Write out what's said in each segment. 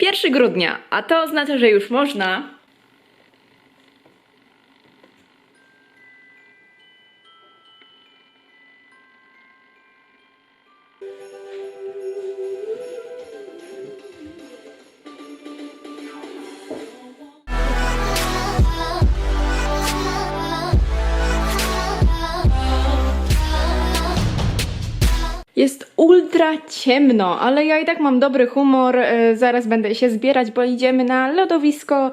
1 grudnia, a to oznacza, że już można. Jest ultra ciemno, ale ja i tak mam dobry humor. e, Zaraz będę się zbierać, bo idziemy na lodowisko.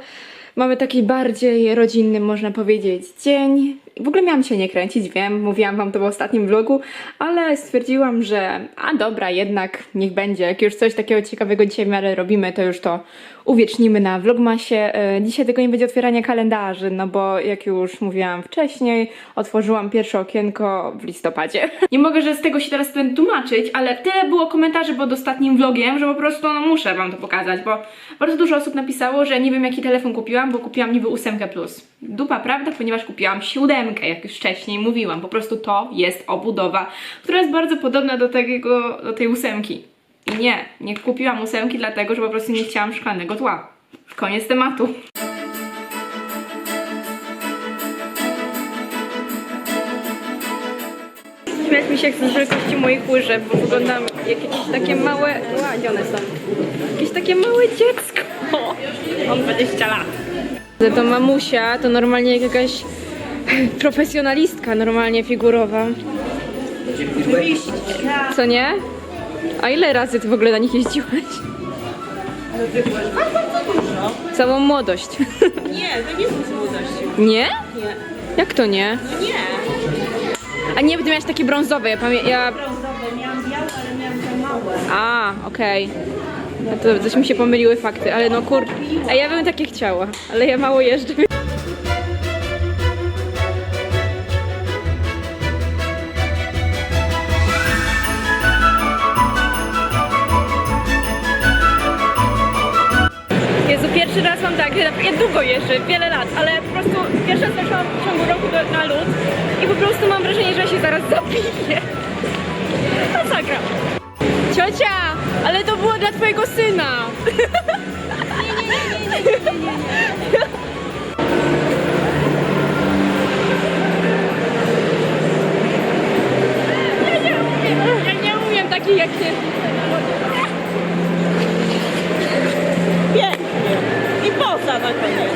Mamy taki bardziej rodzinny, można powiedzieć, dzień. W ogóle miałam się nie kręcić, wiem, mówiłam wam to w ostatnim vlogu, ale stwierdziłam, że a dobra, jednak niech będzie. Jak już coś takiego ciekawego dzisiaj w miarę robimy, to już to uwiecznimy na vlogmasie. E, Dzisiaj tylko nie będzie otwierania kalendarzy, no bo jak już mówiłam wcześniej, otworzyłam pierwsze okienko w listopadzie. Nie mogę, że z tego się teraz będę tłumaczyć, ale tyle było komentarzy pod ostatnim wlogiem, że po prostu no, muszę wam to pokazać, bo bardzo dużo osób napisało, że nie wiem jaki telefon kupiłam, bo kupiłam niby 8 plus. Dupa prawda, ponieważ kupiłam siódemkę, jak już wcześniej mówiłam. Po prostu to jest obudowa, która jest bardzo podobna do tego, do tej ósemki. I nie, nie kupiłam ósemki dlatego, że po prostu nie chciałam szklanego tła. Koniec tematu. Śmiać mi się chce z wielkości moich łyżek, bo wyglądam jak jakieś takie małe... Ła, gdzie one są? Jakieś takie małe dziecko. Mam 20 lat. To mamusia to normalnie jak jakaś profesjonalistka normalnie figurowa. Co nie? A ile razy ty w ogóle na nich jeździłaś? Całą młodość. Nie, to nie jest z młodości. Nie? Nie. Jak to nie? No nie. A nie, ty miałaś takie brązowe, ja pamiętam... Ja... Brązowe miałam białe, ale miałam za małe. A, okej. No to coś mi się pomyliły fakty, ale no kur... A ja bym takie chciała, ale ja mało jeżdżę. Jezu, pierwszy raz mam tak, ja długo jeżdżę, wiele lat, ale po prostu pierwszy raz weszłam w ciągu roku na lód i po prostu mam wrażenie, że się zaraz zapiję. Dla twojego syna. Ja nie umiem, ja nie umiem takich jak ty. Pięknie. I poza na koniec.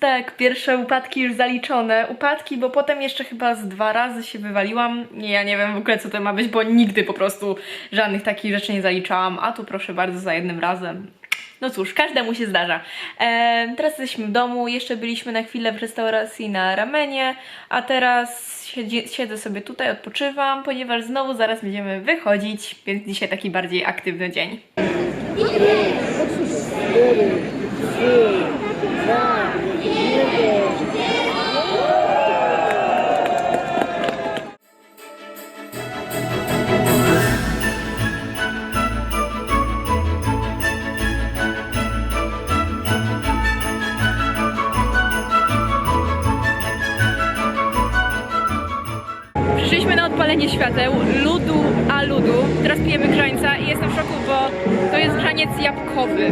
Tak, pierwsze upadki już zaliczone. Upadki, bo potem jeszcze chyba z dwa razy się wywaliłam. Ja nie wiem w ogóle co to ma być, bo nigdy po prostu żadnych takich rzeczy nie zaliczałam. A tu proszę bardzo za jednym razem. No cóż, każdemu się zdarza. Eee, teraz jesteśmy w domu, jeszcze byliśmy na chwilę w restauracji na ramenie, a teraz siedzi, siedzę sobie tutaj, odpoczywam, ponieważ znowu zaraz będziemy wychodzić, więc dzisiaj taki bardziej aktywny dzień. Przyszliśmy na odpalenie świateł, ludu a ludu. Teraz pijemy grzańca i jestem w szoku, bo to jest grzaniec jabłkowy.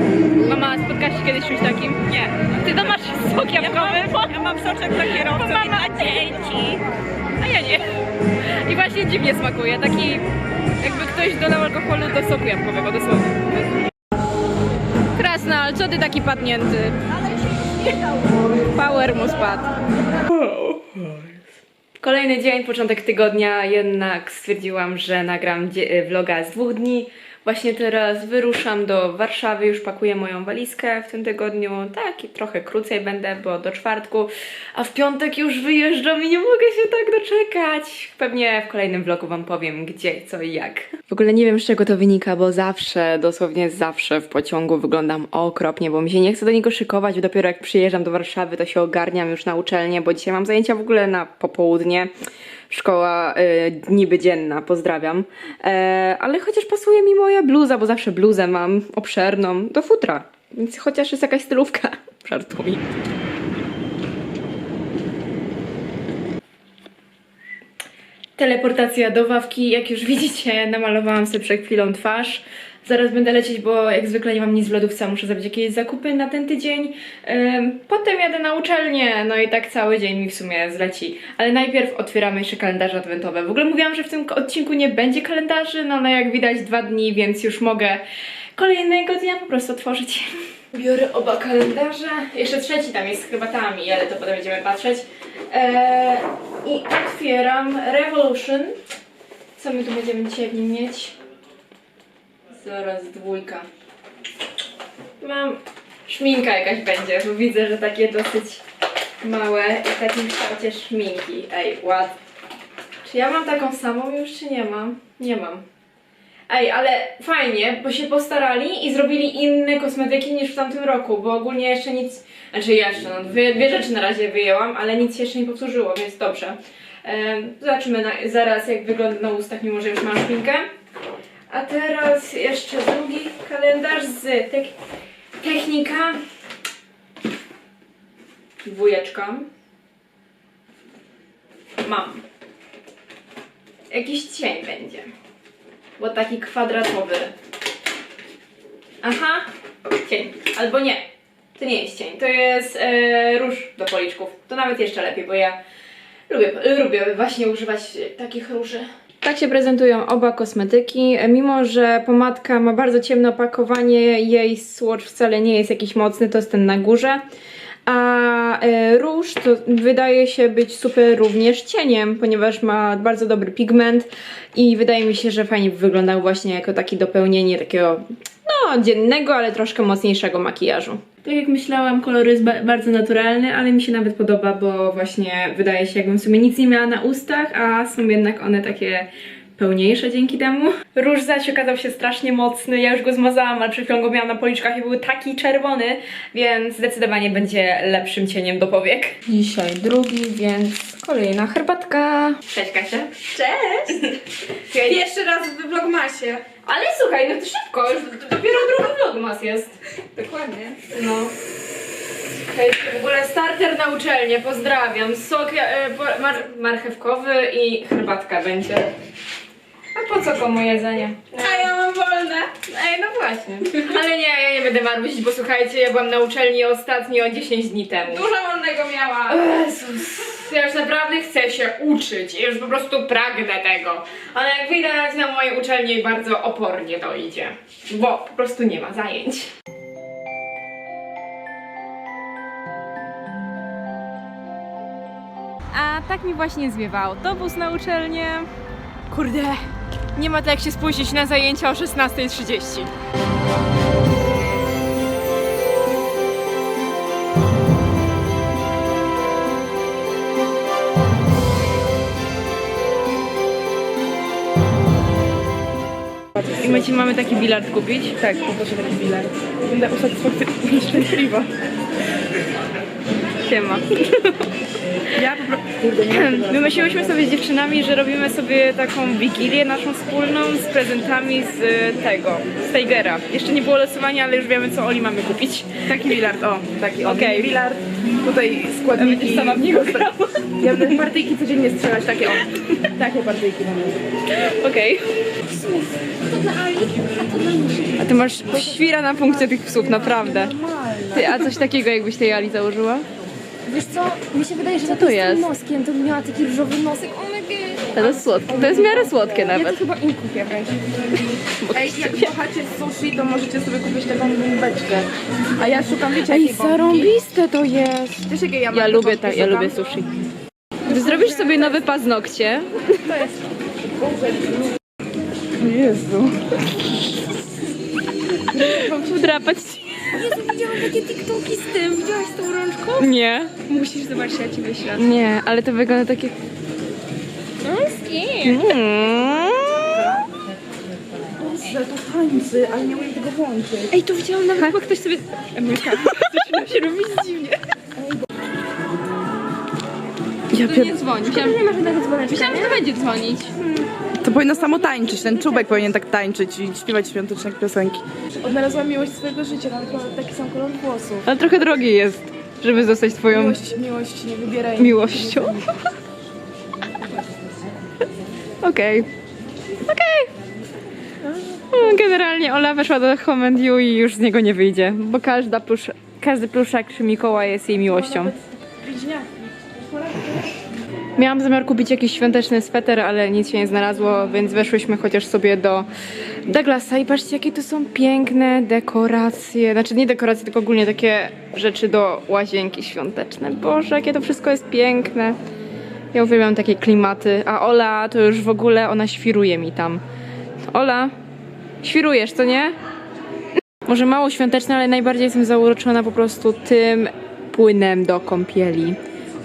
Mama, spotkałaś się kiedyś z czymś takim? Nie. Ty to masz sok jabłkowy? Ja mam soczek dla kierowców i dla dzieci. A ja nie. I właśnie dziwnie smakuje. Taki jakby ktoś dodał alkoholu do soku jabłkowego, dosłownie. Krasnal, co ty taki padnięty? Power mu spadł. Kolejny dzień, początek tygodnia, jednak stwierdziłam, że nagram vloga z dwóch dni. Właśnie teraz wyruszam do Warszawy, już pakuję moją walizkę w tym tygodniu. Tak, i trochę krócej będę, bo do czwartku, a w piątek już wyjeżdżam i nie mogę się tak doczekać. Pewnie w kolejnym vlogu Wam powiem gdzie, co i jak. W ogóle nie wiem z czego to wynika, bo zawsze, dosłownie zawsze w pociągu wyglądam okropnie, bo mi się nie chce do niego szykować. Dopiero jak przyjeżdżam do Warszawy, to się ogarniam już na uczelnię, bo dzisiaj mam zajęcia w ogóle na popołudnie. Szkoła y, niby dzienna, pozdrawiam. E, ale chociaż pasuje mi moja bluza, bo zawsze bluzę mam obszerną do futra. Więc chociaż jest jakaś stylówka. Żartuj. Teleportacja do Wawki. Jak już widzicie, namalowałam sobie przed chwilą twarz. Zaraz będę lecieć, bo jak zwykle nie mam nic w lodówce, muszę zrobić jakieś zakupy na ten tydzień. Potem jadę na uczelnię, no i tak cały dzień mi w sumie zleci. Ale najpierw otwieramy jeszcze kalendarze adwentowe. W ogóle mówiłam, że w tym odcinku nie będzie kalendarzy, no ale jak widać dwa dni, więc już mogę kolejnego dnia po prostu otworzyć. Biorę oba kalendarze. Jeszcze trzeci tam jest z herbatami, ale to potem będziemy patrzeć. Eee, I otwieram Revolution. Co my tu będziemy dzisiaj w nim mieć? Zaraz dwójka. Mam szminka jakaś będzie, bo widzę, że takie dosyć małe i w takim kształcie szminki. Ej, ładnie. Czy ja mam taką samą już, czy nie mam? Nie mam. Ej, ale fajnie, bo się postarali i zrobili inne kosmetyki niż w tamtym roku, bo ogólnie jeszcze nic, znaczy jeszcze, no dwie, dwie rzeczy na razie wyjęłam, ale nic się jeszcze nie powtórzyło, więc dobrze. Em, zobaczymy na, zaraz jak wygląda na ustach, mimo że już mam szminkę. A teraz jeszcze drugi kalendarz z tek technika. Dwójeczka. Mam. Jakiś cień będzie. Bo taki kwadratowy. Aha, cień. Albo nie. To nie jest cień, to jest e, róż do policzków. To nawet jeszcze lepiej, bo ja lubię, lubię właśnie używać takich róży. Tak się prezentują oba kosmetyki. Mimo, że pomadka ma bardzo ciemne opakowanie, jej swatch wcale nie jest jakiś mocny, to jest ten na górze. A e, róż to wydaje się być super również cieniem, ponieważ ma bardzo dobry pigment i wydaje mi się, że fajnie wyglądał właśnie jako takie dopełnienie takiego no, dziennego, ale troszkę mocniejszego makijażu. Tak jak myślałam, kolor jest ba- bardzo naturalny, ale mi się nawet podoba, bo właśnie wydaje się, jakbym w sumie nic nie miała na ustach, a są jednak one takie pełniejsze dzięki temu. Róż zaś okazał się strasznie mocny, ja już go zmazałam, ale przed chwilą go miałam na policzkach i był taki czerwony, więc zdecydowanie będzie lepszym cieniem do powiek. Dzisiaj drugi, więc kolejna herbatka. Cześć Kasia. Cześć! Pierwszy raz w vlogmasie. Ale słuchaj, no to szybko, już dopiero drugi vlogmas jest. Dokładnie. No. Hej, w ogóle starter na uczelnię, pozdrawiam. Sok e, po- mar marchewkowy i herbatka będzie. A po co komu jedzenie? A ja mam wolne. Ej, no właśnie. Ale nie, ja nie będę marudzić, bo słuchajcie, ja byłam na uczelni ostatnio 10 dni temu. Dużo wolnego miała. Jezus, ja już naprawdę chcę się uczyć. Ja już po prostu pragnę tego. Ale jak widać na mojej uczelni bardzo opornie to idzie. Bo po prostu nie ma zajęć. A tak mi właśnie zwiewa autobus na uczelnię. Kurde, nie ma to jak się spóźnić na zajęcia o 16.30. I my ci mamy taki bilard kupić? Tak, poproszę taki bilard. Będę usatysfakcjonowana szczęśliwa. Siema. Ja po prostu... Wiem, Wymyśliłyśmy sobie z dziewczynami, że robimy sobie taką wigilię naszą wspólną z prezentami z e, tego, z Tigera. Jeszcze nie było losowania, ale już wiemy co Oli mamy kupić. Taki bilard, o, taki o. Okej. Bilard, tutaj składniki. Będziesz sama w niego grała. Ja będę partyjki codziennie strzelać, takie o. Takie partyjki mamy. Okej. A ty masz świra na funkcję tych psów, naprawdę. Ty, a coś takiego jakbyś tej Ali założyła? Wiesz co, mi się wydaje, że Co to to jest jest? tym noskiem, to miała taki różowy nosek, oh my god. To jest słodkie. To jest w miarę słodkie Ja nawet. to chyba im kupię wręcz. Ej, jak kochacie sushi, to możecie sobie kupić taką bombeczkę. A ja szukam, wiecie, Ej, jakiej bombki? zarąbiste to jest. Wiesz, jakie ja mam Ja te lubię, tak, ja lubię sushi. Ty zrobisz sobie nowe paznokcie. Jezu. Mam wdrapać ci. Jezu, widziałam takie TikToki z tym, widziałaś z tą rączką? Nie. Musisz zobaczyć, ja ci wyślę. Nie, ale to wygląda takie... Mm. Boże, to tańcy, ale nie umiem tego włączyć. Ej, tu widziałam nawet, Chyba ktoś sobie... Emilka, zaczyna się robić dziwnie. Ja To nie dzwoni. Myślałam, nie ma żadnego dzwoneczka, myślałam, że to będzie dzwonić. To powinno samo tańczyć, ten czubek powinien tak tańczyć i śpiewać świąteczne piosenki. Odnalazłam miłość swojego życia, mam taki sam kolor włosów. Ale trochę drogie jest, żeby zostać twoją Miłość, miłość, nie wybieraj. miłością. Okej. Okej. No, Generalnie Ola weszła do Home and You i już z niego nie wyjdzie, bo każda plusz, każdy pluszak przy Mikołaj jest jej miłością. Miałam zamiar kupić jakiś świąteczny sweter, ale nic się nie znalazło, więc weszłyśmy chociaż sobie do Douglasa i patrzcie jakie to są piękne dekoracje, znaczy nie dekoracje, tylko ogólnie takie rzeczy do łazienki świąteczne. Boże, jakie to wszystko jest piękne. Ja uwielbiam takie klimaty, a Ola to już w ogóle, ona świruje mi tam. Ola, świrujesz, co nie? Może mało świąteczne, ale najbardziej jestem zauroczona po prostu tym płynem do kąpieli.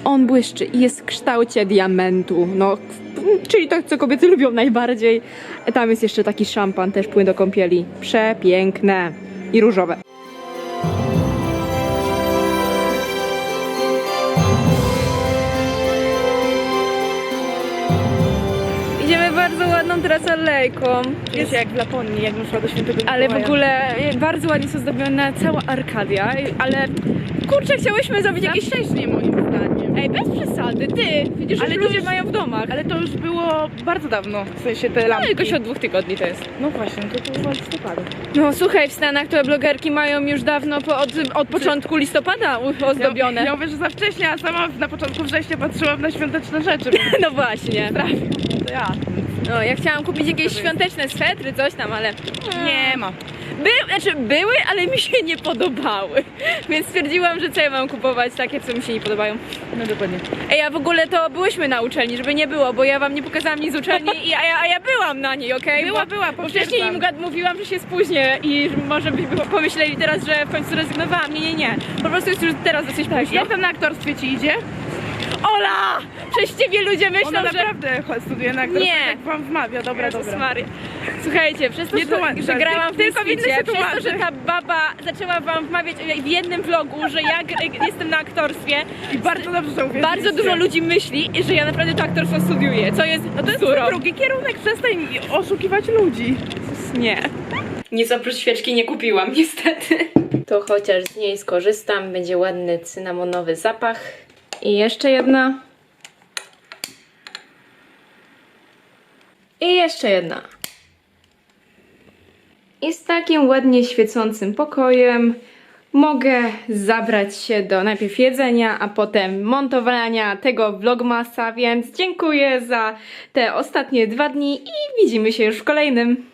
On błyszczy i jest w kształcie diamentu, no, czyli to, co kobiety lubią najbardziej. Tam jest jeszcze taki szampan, też płyn do kąpieli. Przepiękne i różowe. Idziemy bardzo ładną teraz alejką. Jest jak w Laponii, jakbym szła do świętego Ale w ogóle e, bardzo ładnie są zdobiona cała Arkadia, ale kurczę, chciałyśmy zrobić jakieś... wcześnie moim zdaniem. Ej, bez przesady, ty! Widzisz, Ale ale to ludzie już- mają w domach. Ale to już było bardzo dawno, w sensie te Ale lampki. jakoś od dwóch tygodni to jest. No właśnie, to to chyba listopada. No słuchaj, w Stanach to blogerki mają już dawno po, od, od początku listopada u- ozdobione. Ja, ja mówię, że za wcześnie, a sama na początku września patrzyłam na świąteczne rzeczy. No właśnie. To ja. No, ja chciałam kupić jakieś świąteczne swetry, coś tam, ale Nie ma. By, znaczy były, ale mi się nie podobały. Więc stwierdziłam, że co ja mam kupować takie, co mi się nie podobają. No dokładnie. Ej, a w ogóle to byłyśmy na uczelni, żeby nie było, bo ja wam nie pokazałam nic z uczelni, i, a, ja, a ja byłam na niej, okej? Była, była, Bo wcześniej potwierdzam. im gad mówiłam, że się spóźnię i że może byśmy pomyśleli teraz, że w końcu rezygnowałam. Nie, nie, nie. Po prostu już teraz dosyć późno. Jak tam na aktorstwie ci idzie? Ola! Przez ciebie ludzie myślą, Ona że... naprawdę studiuje na Nie. jak wam wmawia. Dobra, Jezus dobra. Maria. Słuchajcie, przez to, Nie że, tłumacz, że grałam w tym tylko w inny świecie, się przez to, tłumaczy. że ta baba zaczęła wam wmawiać w jednym vlogu, że ja gr- jestem na aktorstwie, I bardzo dobrze, że uwierzyliście. bardzo dużo ludzi myśli, że ja naprawdę to aktorstwo studiuję, co jest No to jest bzdurą. drugi kierunek, przestań oszukiwać ludzi. Nie. Nic oprócz świeczki nie kupiłam, niestety. To chociaż z niej skorzystam, będzie ładny cynamonowy zapach. I jeszcze jedna. I jeszcze jedna. I z takim ładnie świecącym pokojem mogę zabrać się do najpierw jedzenia, a potem montowania tego vlogmasa, więc dziękuję za te ostatnie dwa dni i widzimy się już w kolejnym.